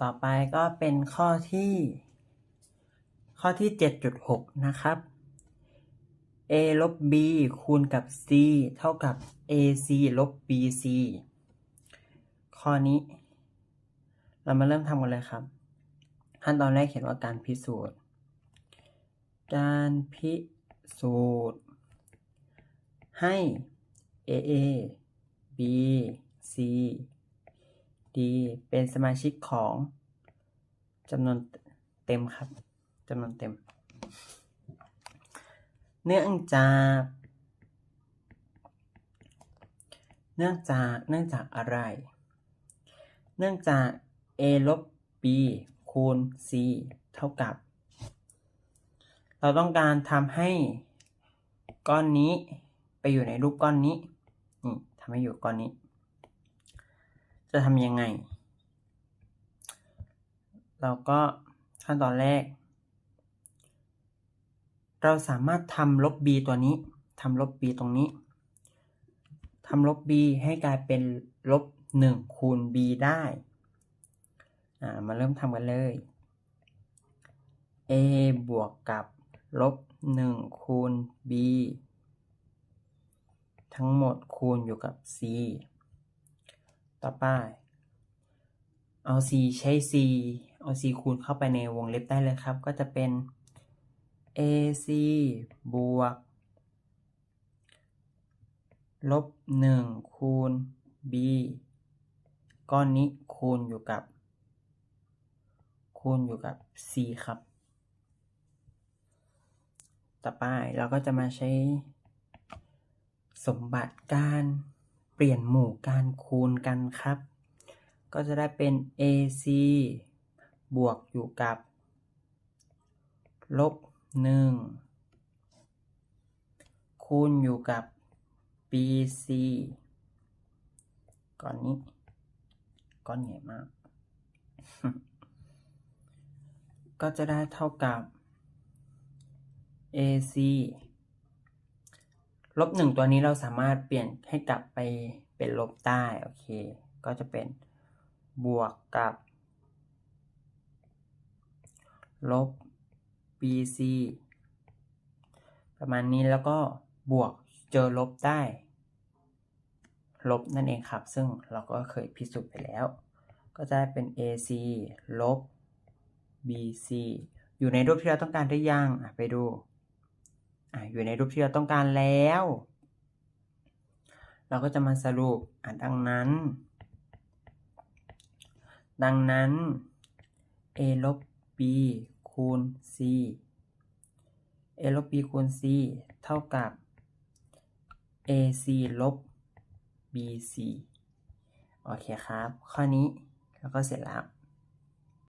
ต่อไปก็เป็นข้อที่ ข้อที่ 7.6 นะครับ a ลบ b คูณกับ c เท่ากับ ac ลบ bc ข้อนี้ เรามาเริ่มทำกันเลยครับ ขั้นตอนแรกเขียนว่าการพิสูจน์ การพิสูจน์ ให้ aa b c d เป็นสมาชิกของจำนวนเต็มครับจำนวนเต็ม เนื่องจาก เนื่องจากเนื่องจากอะไร เนื่องจาก a ลบ b คูณ c เท่ากับ เราต้องการทำให้ก้อนนี้ไปอยู่ในรูปก้อนนี้นี่ทำให้อยู่ก้อนนี้ จะทำยังไง เราก็ขั้นตอนแรก เราสามารถทำลบ b ตัวนี้ทำลบ b ตรงนี้ทำลบ b ให้กลายเป็นลบ 1 คูณ b ได้ อ่า มาเริ่มทำกันเลย a บวกกับลบ 1 คูณ b ทั้งหมดคูณอยู่กับ c ต่อไป เอา c ใช้ c เอา c คูณเข้าไปในวงเล็บได้เลยครับ ก็จะเป็น ac บวก ลบ 1 คูณ b ก้อนนี้คูณอยู่กับ คูณอยู่กับ c ครับ ต่อไปเราก็จะมาใช้สมบัติการ ปลี่ยนหมู่การคูณกันครับ ก็จะได้เป็น ac บวกอยู่กับ ลบ 1 คูณอยู่กับ bc ก้อนนี้ ก้อนใหญ่มาก ก็จะได้เท่ากับ ac ลบหนึ่งตัวนี้เราสามารถเปลี่ยนให้กลับไปเป็นลบได้โอเค ก็จะเป็นบวกกับ ลบ bc ประมาณนี้แล้วก็บวกเจอลบได้ ลบนั่นเองครับ ซึ่งเราก็เคยพิสูจน์ไปแล้ว ก็จะเป็น ac ลบ bc อยู่ในรูปที่เราต้องการได้ยังไปดู ออยู่ในรูปที่เราต้องการแล้ว เราก็จะมาสรุปดังนั้น ดังนั้น a ลบ b คูณ c a ลบ b คูณ c เท่ากับ ac ลบ bc โอเคครับ ข้อนี้แล้วก็เสร็จแล้ว